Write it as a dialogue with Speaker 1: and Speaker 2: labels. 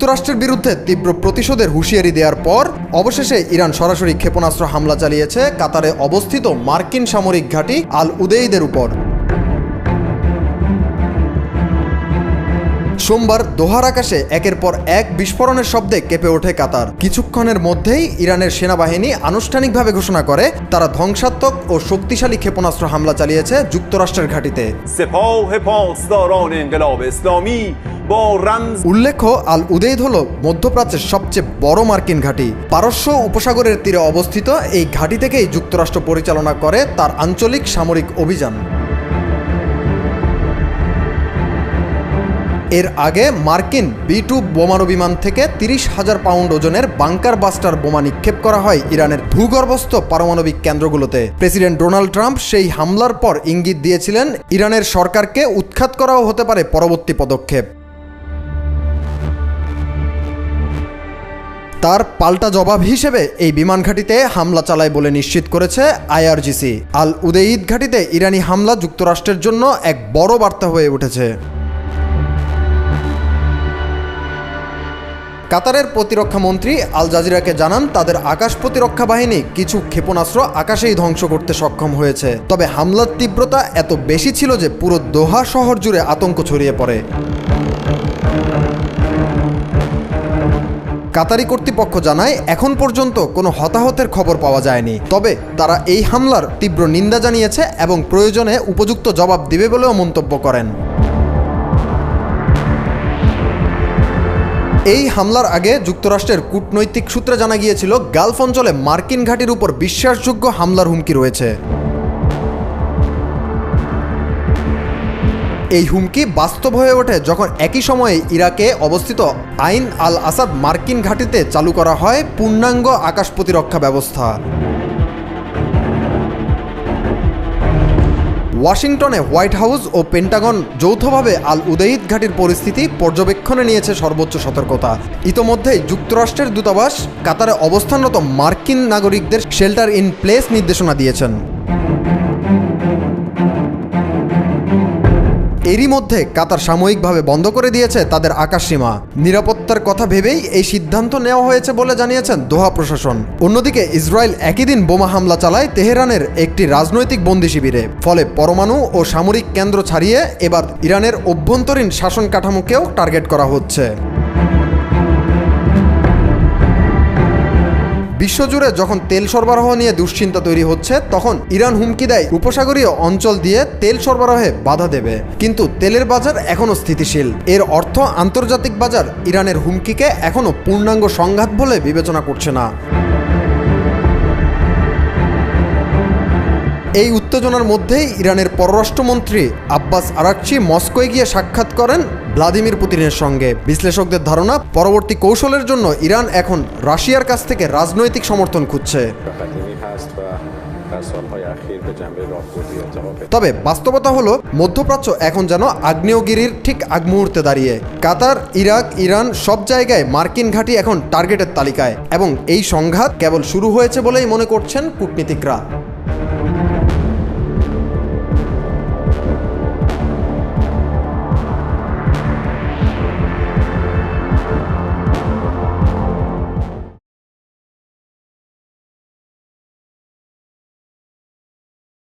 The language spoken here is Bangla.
Speaker 1: যুক্তরাষ্ট্রের বিরুদ্ধে তীব্র প্রতিশোধের হুঁশিয়ারি দেওয়ার পর অবশেষে ইরান সরাসরি ক্ষেপণাস্ত্র হামলা চালিয়েছে কাতারে অবস্থিত মার্কিন সামরিক ঘাঁটি আল উদেইদের উপর। সোমবার দোহার আকাশে একের পর এক বিস্ফোরণের শব্দে কেঁপে ওঠে কাতার। কিছুক্ষণের মধ্যেই ইরানের সেনাবাহিনী আনুষ্ঠানিকভাবে ঘোষণা করে, তারা ধ্বংসাত্মক ও শক্তিশালী ক্ষেপণাস্ত্র হামলা চালিয়েছে যুক্তরাষ্ট্রের ঘাঁটিতে। উল্লেখ্য, আল উদেইদ হল মধ্যপ্রাচ্যের সবচেয়ে বড় মার্কিন ঘাঁটি। পারস্য উপসাগরের তীরে অবস্থিত এই ঘাঁটি থেকেই যুক্তরাষ্ট্র পরিচালনা করে তার আঞ্চলিক সামরিক অভিযান। এর আগে মার্কিন বি টু বোমারু বিমান থেকে তিরিশ হাজার পাউন্ড ওজনের বাংকার বাস্টার বোমা নিক্ষেপ করা হয় ইরানের ভূগর্ভস্থ পারমাণবিক কেন্দ্রগুলোতে। প্রেসিডেন্ট ডোনাল্ড ট্রাম্প সেই হামলার পর ইঙ্গিত দিয়েছিলেন, ইরানের সরকারকে উৎখাত করাও হতে পারে পরবর্তী পদক্ষেপ। তার পাল্টা জবাব হিসেবে এই বিমান ঘাঁটিতে হামলা চালায় বলে নিশ্চিত করেছে আইআরজিসি। আল উদেইদ ঘাঁটিতে ইরানি হামলা যুক্তরাষ্ট্রের জন্য এক বড় বার্তা হয়ে উঠেছে। কাতারের প্রতিরক্ষা মন্ত্রী আল জাজিরাকে জানান, তাদের আকাশ প্রতিরক্ষা বাহিনী কিছু ক্ষেপণাস্ত্র আকাশেই ধ্বংস করতে সক্ষম হয়েছে। তবে হামলার তীব্রতা এত বেশি ছিল যে পুরো দোহা শহর জুড়ে আতঙ্ক ছড়িয়ে পড়ে। কাতারি কর্তৃপক্ষ জানায়, এখন পর্যন্ত কোনো হতাহতের খবর পাওয়া যায়নি। তবে তারা এই হামলার তীব্র নিন্দা জানিয়েছে এবং প্রয়োজনে উপযুক্ত জবাব দিবে বলেও মন্তব্য করেন। এই হামলার আগে যুক্তরাষ্ট্রের কূটনৈতিক সূত্রে জানা গিয়েছিল, গালফ অঞ্চলে মার্কিন ঘাঁটির উপর বিশ্বাসযোগ্য হামলার হুমকি রয়েছে। এই হুমকি বাস্তব হয়ে ওঠে যখন একই সময়ে ইরাকে অবস্থিত আইন আল আসাদ মার্কিন ঘাঁটিতে চালু করা হয় পূর্ণাঙ্গ আকাশ প্রতিরক্ষা ব্যবস্থা। ওয়াশিংটনে হোয়াইট হাউস ও পেন্টাগন যৌথভাবে আল উদেইদ ঘাটির পরিস্থিতি পর্যবেক্ষণে নিয়েছে সর্বোচ্চ সতর্কতা। ইতোমধ্যেই যুক্তরাষ্ট্রের দূতাবাস কাতারে অবস্থানরত মার্কিন নাগরিকদের শেল্টার ইন প্লেস নির্দেশনা দিয়েছেন। এরই মধ্যে কাতার সাময়িকভাবে বন্ধ করে দিয়েছে তাদের আকাশসীমা। নিরাপত্তার কথা ভেবেই এই সিদ্ধান্ত নেওয়া হয়েছে বলে জানিয়েছেন দোহা প্রশাসন। অন্যদিকে ইসরায়েল একই দিন বোমা হামলা চালায় তেহরানের একটি রাজনৈতিক বন্দি শিবিরে। ফলে পরমাণু ও সামরিক কেন্দ্র ছাড়িয়ে এবার ইরানের অভ্যন্তরীণ শাসন কাঠামোকেও টার্গেট করা হচ্ছে। বিশ্বজুড়ে যখন তেল সরবরাহ নিয়ে দুশ্চিন্তা তৈরি হচ্ছে, তখন ইরান হুমকি দেয় উপসাগরীয় অঞ্চল দিয়ে তেল সরবরাহে বাধা দেবে। কিন্তু তেলের বাজার এখনও স্থিতিশীল। এর অর্থ আন্তর্জাতিক বাজার ইরানের হুমকিকে এখনও পূর্ণাঙ্গ সংঘাত বলে বিবেচনা করছে না। এই উত্তেজনার মধ্যেই ইরানের পররাষ্ট্রমন্ত্রী আব্বাস আরাকচি মস্কোয় গিয়ে সাক্ষাৎ করেন ভ্লাদিমির পুতিনের সঙ্গে। বিশ্লেষকদের ধারণা, পরবর্তী কৌশলের জন্য ইরান এখন রাশিয়ার কাছ থেকে রাজনৈতিক সমর্থন খুঁজছে। তবে বাস্তবতা হলো, মধ্যপ্রাচ্য এখন যেন আগ্নেয়গিরির ঠিক আগ মুহূর্তে দাঁড়িয়ে। কাতার, ইরাক, ইরান সব জায়গায় মার্কিন ঘাঁটি এখন টার্গেটের তালিকায় এবং এই সংঘাত কেবল শুরু হয়েছে বলেই মনে করছেন কূটনীতিকরা।